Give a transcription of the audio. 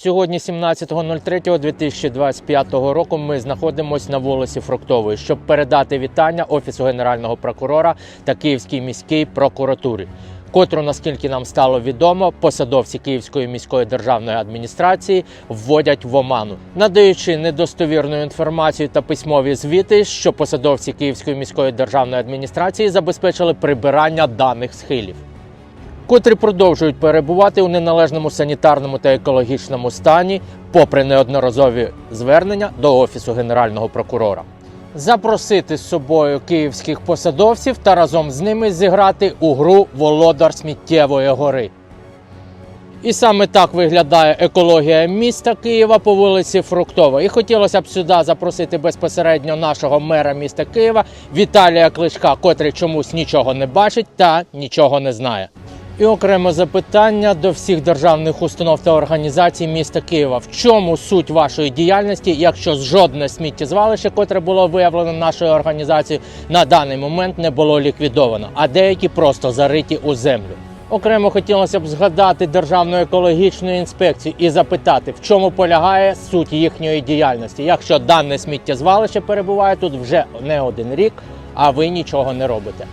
Сьогодні, 17.03.2025 року, ми знаходимося на вулиці Фруктової, щоб передати вітання Офісу Генерального прокурора та Київській міській прокуратурі, котру, наскільки нам стало відомо, посадовці Київської міської державної адміністрації вводять в оману, надаючи недостовірну інформацію та письмові звіти, що посадовці Київської міської державної адміністрації забезпечили прибирання даних схилів котрі продовжують перебувати у неналежному санітарному та екологічному стані, попри неодноразові звернення до офісу генерального прокурора. Запросити з собою київських посадовців та разом з ними зіграти у гру Володар сміттєвої гори. І саме так виглядає екологія міста Києва по вулиці Фруктова. І хотілося б сюди запросити безпосередньо нашого мера міста Києва Віталія Кличка, котрий чомусь нічого не бачить та нічого не знає. І окремо запитання до всіх державних установ та організацій міста Києва. В чому суть вашої діяльності, якщо жодне сміттєзвалище, котре було виявлено нашою організацією, на даний момент не було ліквідовано, а деякі просто зариті у землю? Окремо хотілося б згадати Державну екологічну інспекцію і запитати, в чому полягає суть їхньої діяльності, якщо дане сміттєзвалище перебуває тут вже не один рік, а ви нічого не робите.